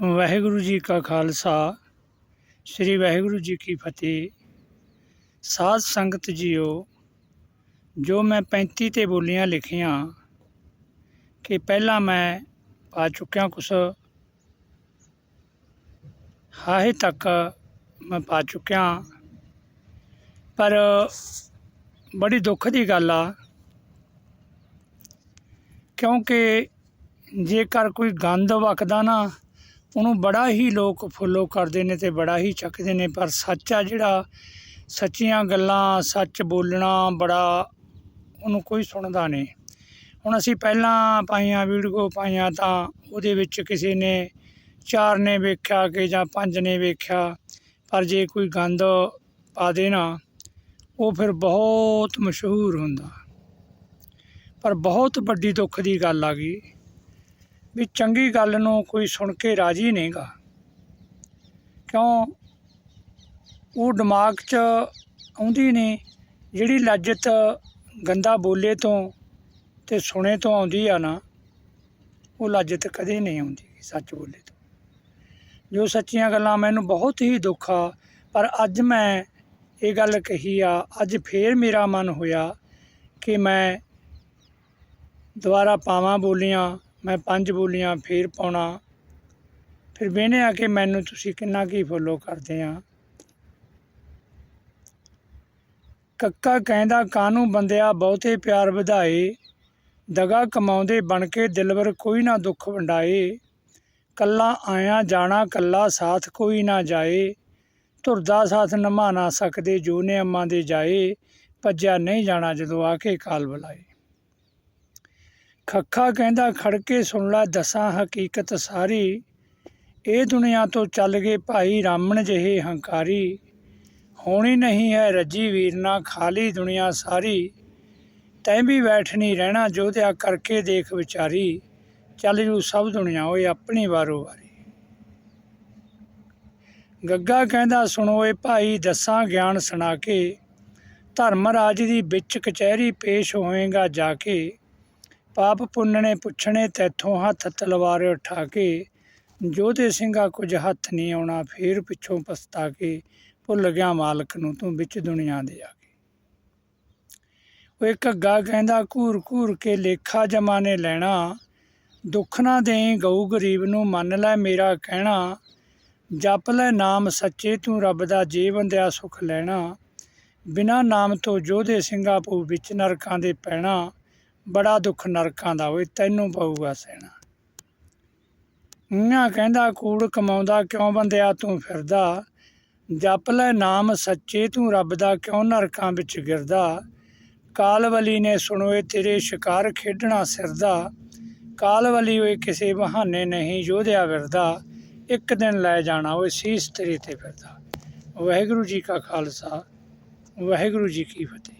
ਵਾਹਿਗੁਰੂ ਜੀ ਕਾ ਖਾਲਸਾ, ਸ੍ਰੀ ਵਾਹਿਗੁਰੂ ਜੀ ਕੀ ਫਤਿਹ। ਸਾਧ ਸੰਗਤ ਜੀਓ, ਜੋ ਮੈਂ 35 ਤੇ ਬੋਲੀਆਂ ਲਿਖੀਆਂ, ਕਿ ਪਹਿਲਾਂ ਮੈਂ ਪਾ ਚੁੱਕਿਆ ਕੁਛ ਹਾਹੇ ਤੱਕ ਮੈਂ ਪਾ ਚੁੱਕਿਆ। ਪਰ ਬੜੀ ਦੁੱਖ ਦੀ ਗੱਲ ਆ, ਕਿਉਂਕਿ ਜੇਕਰ ਕੋਈ ਗੰਦ ਵਕਦਾ ਨਾ ਉਹਨੂੰ ਬੜਾ ਹੀ ਲੋਕ ਫੋਲੋ ਕਰਦੇ ਨੇ ਅਤੇ ਬੜਾ ਹੀ ਚੱਕਦੇ ਨੇ, ਪਰ ਸੱਚ ਆ ਜਿਹੜਾ, ਸੱਚੀਆਂ ਗੱਲਾਂ, ਸੱਚ ਬੋਲਣਾ ਬੜਾ ਉਹਨੂੰ ਕੋਈ ਸੁਣਦਾ ਨਹੀਂ। ਹੁਣ ਅਸੀਂ ਪਹਿਲਾਂ ਪਾਈਆਂ ਵੀਡੀਓ ਪਾਈਆਂ ਤਾਂ ਉਹਦੇ ਵਿੱਚ ਕਿਸੇ ਨੇ ਚਾਰ ਨੇ ਵੇਖਿਆ ਕਿ ਜਾਂ ਪੰਜ ਨੇ ਵੇਖਿਆ, ਪਰ ਜੇ ਕੋਈ ਗੰਦ ਪਾ ਦੇ ਨਾ ਉਹ ਫਿਰ ਬਹੁਤ ਮਸ਼ਹੂਰ ਹੁੰਦਾ। ਪਰ ਬਹੁਤ ਵੱਡੀ ਦੁੱਖ ਦੀ ਗੱਲ ਆ ਗਈ। ਵੀ ਚੰਗੀ ਗੱਲ ਨੂੰ ਕੋਈ ਸੁਣ ਕੇ ਰਾਜੀ ਨਹੀਂਗਾ। ਕਿਉਂ? ਉਹ ਦਿਮਾਗ 'ਚ ਆਉਂਦੀ ਨਹੀਂ, ਜਿਹੜੀ ਲੱਜਤ ਗੰਦਾ ਬੋਲੇ ਤੋਂ ਤੇ ਸੁਣੇ ਤੋਂ ਆਉਂਦੀ ਆ ਨਾ, ਉਹ ਲੱਜਤ ਕਦੇ ਨਹੀਂ ਆਉਂਦੀ ਸੱਚ ਬੋਲੇ ਤੋਂ। ਜੋ ਸੱਚੀਆਂ ਗੱਲਾਂ ਮੈਨੂੰ ਬਹੁਤ ਹੀ ਦੁੱਖ ਆ, ਪਰ ਅੱਜ ਮੈਂ ਇਹ ਗੱਲ ਕਹੀ ਆ, ਅੱਜ ਫੇਰ ਮੇਰਾ ਮਨ ਹੋਇਆ ਕਿ ਮੈਂ ਦੁਬਾਰਾ ਪਾਵਾਂ ਬੋਲੀਆਂ ਮੈਂ ਪੰਜ ਬੋਲੀਆਂ ਫੇਰ ਪਾਉਣਾ। ਫਿਰ ਵੇਨੇ ਆ ਕਿ ਮੈਨੂੰ ਤੁਸੀਂ ਕਿੰਨਾ ਕੀ ਫੋਲੋ ਕਰਦੇ ਆ। ਕੱਕਾ ਕਹਿੰਦਾ ਕਾਨੂੰ ਬੰਦਿਆ, ਬਹੁਤੇ ਪਿਆਰ ਵਧਾਏ। ਦਗਾ ਕਮਾਉਂਦੇ ਬਣ ਕੇ ਦਿਲਵਰ ਕੋਈ ਨਾ ਦੁੱਖ ਵੰਡਾਏ। ਕੱਲਾ ਆਇਆ ਜਾਣਾ, ਕੱਲਾ ਸਾਥ ਕੋਈ ਨਾ ਜਾਏ। ਧੁਰਦਾ ਸਾਥ ਨਿਭਾ ਨਾ ਸਕਦੇ, ਜੋ ਨੇ ਅੰਮਾਂ ਦੇ ਜਾਏ। ਭੱਜਿਆ ਨਹੀਂ ਜਾਣਾ ਜਦੋਂ ਆ ਕੇ ਕਾਲ ਬੁਲਾਏ। ਖੱਖਾ ਕਹਿੰਦਾ ਖੜਕੇ ਸੁਣ ਲੈ, ਦਸਾਂ ਹਕੀਕਤ ਸਾਰੀ। ਇਹ ਦੁਨੀਆ ਤੋਂ ਚੱਲ ਗਏ ਭਾਈ ਰਾਮਣ ਜਿਹੇ ਹੰਕਾਰੀ। ਹੋਣੀ ਨਹੀਂ ਹੈ ਰੱਜੀ ਵੀਰਨਾ ਖਾਲੀ ਦੁਨੀਆ ਸਾਰੀ। ਤੈਂ ਵੀ ਬੈਠ ਨਹੀਂ ਰਹਿਣਾ ਜੋਧਿਆ ਕਰਕੇ ਦੇਖ ਵਿਚਾਰੀ। ਚੱਲ ਜੂ ਸਭ ਦੁਨੀਆ ਓਏ ਆਪਣੀ ਵਾਰੋ ਵਾਰੀ। ਗੱਗਾ ਕਹਿੰਦਾ, ਸੁਣੋ ਏ ਭਾਈ, ਦੱਸਾਂ ਗਿਆਨ ਸੁਣਾ ਕੇ। ਧਰਮ ਰਾਜ ਦੀ ਵਿੱਚ ਕਚਹਿਰੀ ਪੇਸ਼ ਹੋਏਗਾ ਜਾ ਕੇ। ਪਾਪ ਪੁੰਨ ਪੁੱਛਣੇ ਤੈਥੋਂ ਹੱਥ ਤਲਵਾਰ ਉਠਾ ਕੇ ਜੋਧੇ ਸਿੰਘਾ ਕੁਝ ਹੱਥ ਨਹੀਂ ਆਉਣਾ, ਫੇਰ ਪਿੱਛੋਂ ਪਸਤਾ ਕੇ ਭੁੱਲ ਗਿਆ ਮਾਲਕ ਨੂੰ, ਤੂੰ ਵਿੱਚ ਦੁਨੀਆ ਦੇ ਆ ਕੇ ਉਹ ਇੱਕ ਅੱਗਾ ਕਹਿੰਦਾ, ਘੂਰ ਘੂਰ ਕੇ ਲੇਖਾ ਜਮਾਨੇ ਲੈਣਾ। ਦੁੱਖ ਨਾ ਦੇਈ, ਗਊ ਗਰੀਬ ਨੂੰ ਮੰਨ ਲੈ ਮੇਰਾ ਕਹਿਣਾ। ਜਪ ਲੈ ਨਾਮ ਸੱਚੇ, ਤੂੰ ਰੱਬ ਦਾ ਜੀ ਬੰਦਿਆ ਸੁਖ ਲੈਣਾ। ਬਿਨਾ ਨਾਮ ਤੋਂ ਜੋਧੇ ਸਿੰਘਾ ਪਊ ਵਿੱਚ ਨਰਕਾਂ ਦੇ ਪੈਣਾ। ਬੜਾ ਦੁੱਖ ਨਰਕਾਂ ਦਾ ਓਏ, ਤੈਨੂੰ ਪਊਗਾ ਸਹਿਣਾ। ਇੰਨਾ ਕਹਿੰਦਾ, ਕੂੜ ਕਮਾਉਂਦਾ ਕਿਉਂ ਬੰਦਿਆ ਤੂੰ ਫਿਰਦਾ? ਜਪ ਲੈ ਨਾਮ ਸੱਚੇ, ਤੂੰ ਰੱਬ ਦਾ ਕਿਉਂ ਨਰਕਾਂ ਵਿੱਚ ਗਿਰਦਾ? ਕਾਲਵਲੀ ਨੇ ਸੁਣੋਏ ਤੇਰੇ ਸ਼ਿਕਾਰ ਖੇਡਣਾ ਸਿਰਦਾ। ਕਾਲਵਲੀ ਓਏ, ਕਿਸੇ ਬਹਾਨੇ ਨਹੀਂ ਯੋਧਿਆ ਫਿਰਦਾ। ਇੱਕ ਦਿਨ ਲੈ ਜਾਣਾ ਓਏ, ਸੀਸ ਤੇਰੇ ਤੇ ਫਿਰਦਾ। ਵਾਹਿਗੁਰੂ ਜੀ ਕਾ ਖਾਲਸਾ, ਵਾਹਿਗੁਰੂ ਜੀ ਕੀ ਫਤਿਹ।